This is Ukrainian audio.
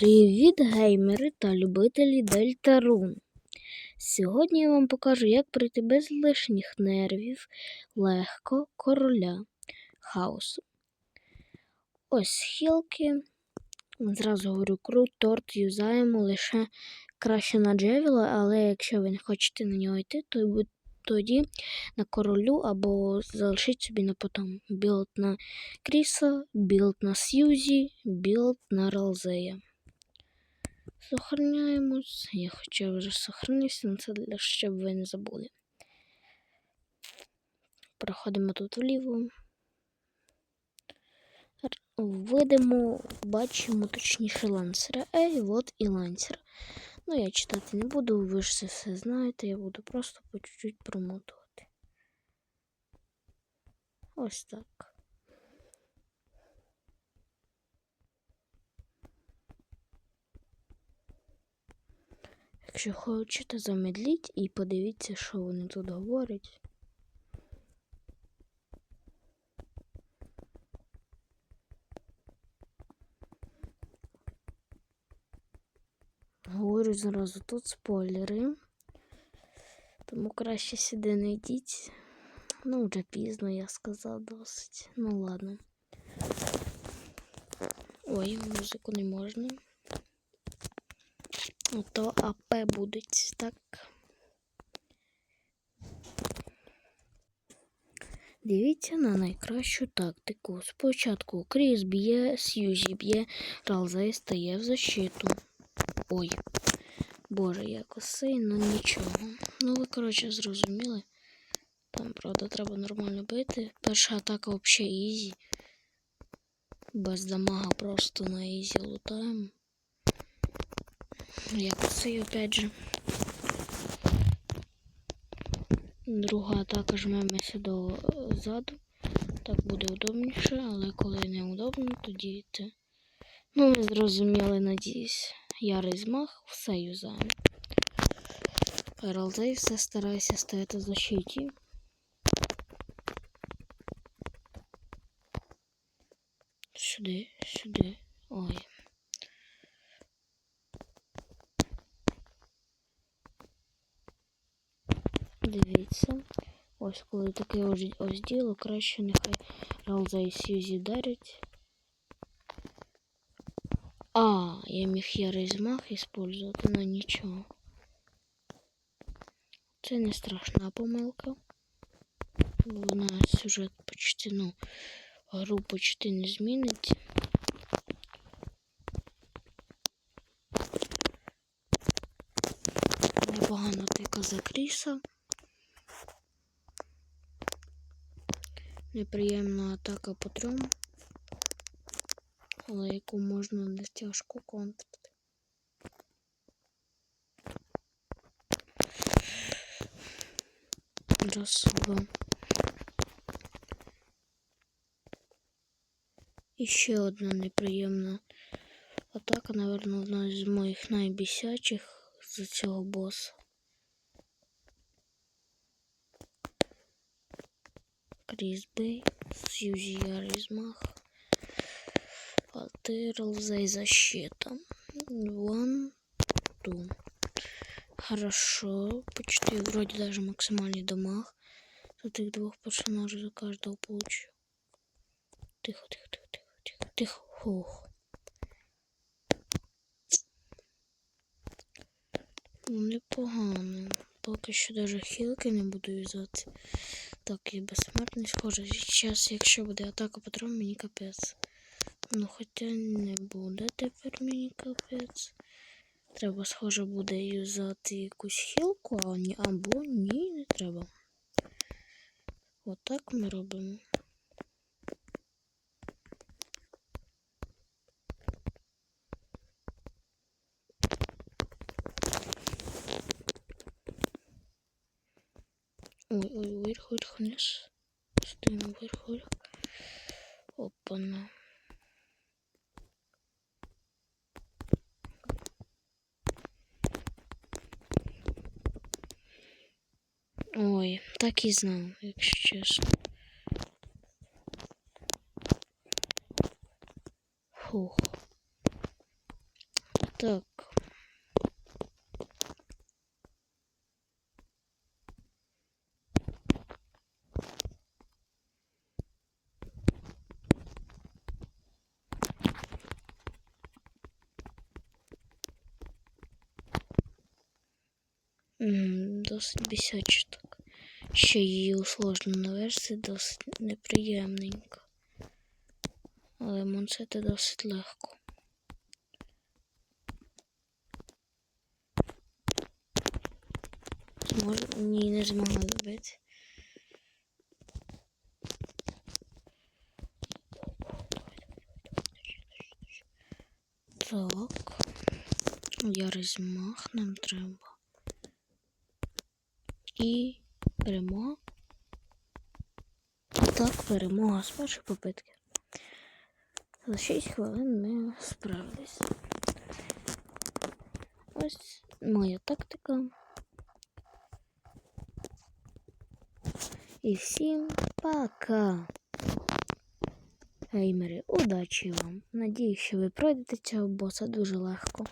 Привіт, геймери та любителі Дельтарун! Сьогодні я вам покажу, як пройти без лишніх нервів легко короля хаосу. Ось схилки. Зразу говорю, крут торт юзаємо лише краще на Джевіла, але якщо ви не хочете на нього йти, то тоді на королю або залишіть собі на потом. Білд на Кріса, білд на Сьюзі, білд на Ралзея. Сохраняємось. Я хоча вже сохранився, але це для щоб ви не забули. Проходимо тут вліво. Видимо, бачимо точніше лансера. Ей, от і лансер. Ну, я читати не буду, ви ж це все знаєте, я буду просто по чуть-чуть промотувати. Ось так. Якщо хочете, замедліть і подивіться, що вони тут говорять. Говорю зразу тут спойлери. Тому краще сюди не йдіть. Ну, вже пізно, я сказав досить. Ну ладно. Ой, музику не можна. Ото АП будуть, так. Дивіться на найкращу тактику. Спочатку Кріс б'є, Сьюзі б'є, Ралзей стає в защиту. Ой. Боже, я косий, ну нічого. Ну ви, коротше, зрозуміли. Там, правда, треба нормально бити. Перша атака взагалі ізі. Без дамага просто на ізі лутаємо. Я опять же. Друга атака жмемося до е, заду. Так буде удобніше, але коли неудобно, тоді це. Ну, ви зрозуміли, надіюсь. Ярий змах, все юзаємо. Ралзей все старайся стояти в защиті. Сюди, сюди. Ой. Дивіться. Ось коли таке ось, діло, краще нехай Ралза і Сьюзі дарять. А, я міг ярий змах использувати, но нічого. Це не страшна помилка. Вона сюжет почти, ну, гру почти не змінить. Непогано тика за Кріса. Неприємна атака по трьом, але яку можна не тяжко контрити. Раз, два. І ще одна неприємна атака, напевно, одна з моїх найбісячих з цього боса. Кріс Бей, Сьюзі Яризмах, Алтерлзей защита. One, two. Хорошо, почти вроде даже максимальный дамаг. Тут их двух персонажей за каждого получу. Тихо, тихо, тихо, тихо, тихо, тихо. Хух. Ну, непогано. Поки що даже хілки не буду юзати. Так, і безсмертний схоже. Зараз, якщо буде атака патрон, мені капець. Ну, хоча не буде тепер мені капець. Треба, схоже, буде юзати якусь хілку, або ні, не треба. Отак ми робимо. Ой, ой, вверх, вверх, вниз. Стоїмо вверх, вверх. Опана. Ой, так і знав, якщо чесно. Фух. Так. Досить бісяче так. Ще її усложнена версія досить неприємненька. Але монсити досить легко. Змож... Ні, не змогла добити. Так. Я розмах нам треба. І перемога. Так, перемога з першої попитки. За 6 хвилин ми справились. Ось моя тактика. І всім пока. Геймери, удачі вам! Надію, що ви пройдете цього боса дуже легко.